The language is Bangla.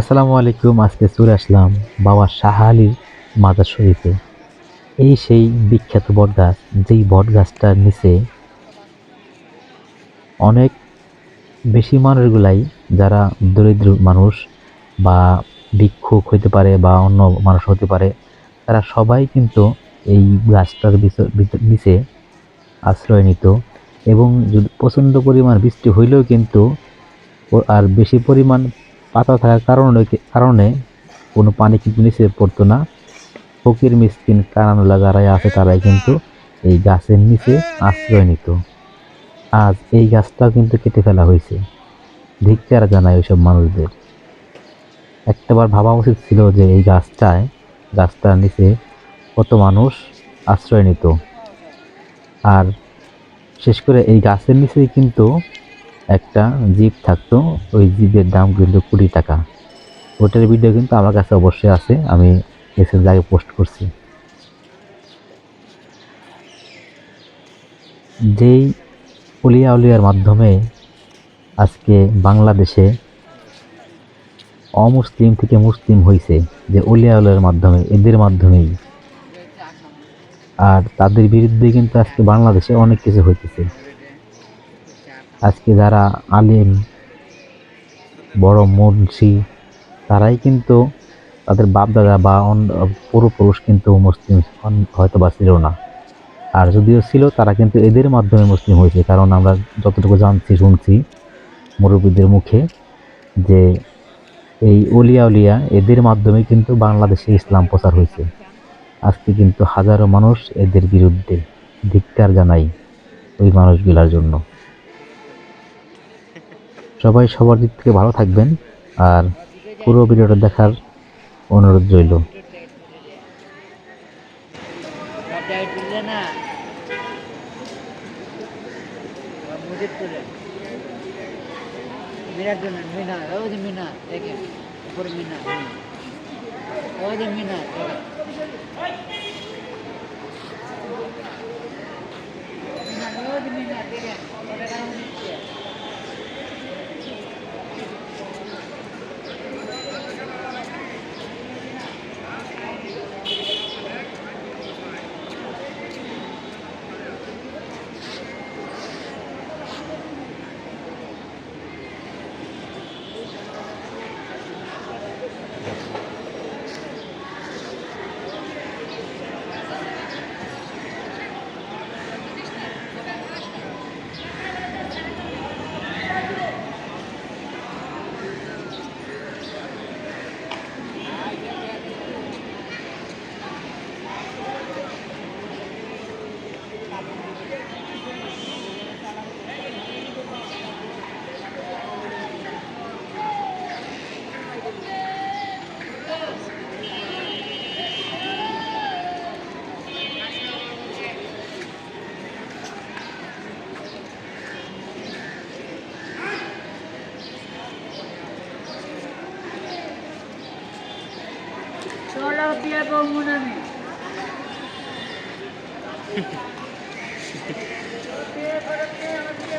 আসসালামু আলাইকুম, আজকে চলে আসলাম বাবা শাহ আলীর মাজার শরীফে। এই সেই বিখ্যাত বট গাছ যেই বট গাছটার নিচে অনেক বেশি মানুষগুলাই, যারা দরিদ্র মানুষ বা ভিক্ষুক হতে পারে বা অন্য মানুষ হতে পারে, তারা সবাই কিন্তু এই গাছটার নিচে আশ্রয় নিত এবং যদি প্রচণ্ড পরিমাণ বৃষ্টি হইলেও কিন্তু আর বেশি পরিমাণ পাতা থাকার কারণে কারণে কোনো পানি কিন্তু নিচে পড়তো না। ফকির মিসকিন কানানুলা যারাই আছে, তারাই কিন্তু এই গাছের নিচে আশ্রয় নিত। আজ এই গাছটাও কিন্তু কেটে ফেলা হয়েছে। ধিক্কার জানায় ওইসব মানুষদের। একটাবার ভাবা উচিত ছিল যে এই গাছটায় গাছটার নিচে কত মানুষ আশ্রয় নিত। আর শেষ করে এই গাছের নিচেই কিন্তু একটা জিপ থাকতো, ওই জিপের দাম কিন্তু কুড়ি টাকা। ওটার ভিডিও কিন্তু আমার কাছে অবশ্যই আছে, আমি মেসেজ আগে পোস্ট করছি। যেই উলিয়া উলিয়ার মাধ্যমে আজকে বাংলাদেশে অমুসলিম থেকে মুসলিম হয়েছে যে উলিয়া উলিয়ার মাধ্যমে, এদের মাধ্যমেই। আর তাদের বিরুদ্ধে কিন্তু আজকে বাংলাদেশে অনেক কিছু হইতেছে। আজকে যারা আলেম, বড় মুন্সি, তারাই কিন্তু তাদের বাপদাদা বা পূর্বপুরুষ কিন্তু মুসলিম হয়তো বা ছিল না। আর যদিও ছিল, তারা কিন্তু এদের মাধ্যমে মুসলিম হয়েছে। কারণ আমরা যতটুকু জানছি, শুনছি মুরব্বীদের মুখে যে এই অলিয়া উলিয়া এদের মাধ্যমে কিন্তু বাংলাদেশে ইসলাম প্রচার হয়েছে। আজকে কিন্তু হাজারো মানুষ এদের বিরুদ্ধে ধিক্কার জানাই ওই মানুষগুলার জন্য। সবাই সবার দিক থেকে ভালো থাকবেন আর পুরো ভিডিওটা দেখার অনুরোধ রইল মিনার জন্য মিনা ওই যে মিনা দেখেন উপরে মিনা ওই যে মিনা দেখেন মিনা, ওই যে মিনা দেখেন ওটা কারণ নিচ্ছে চলো বিয়ে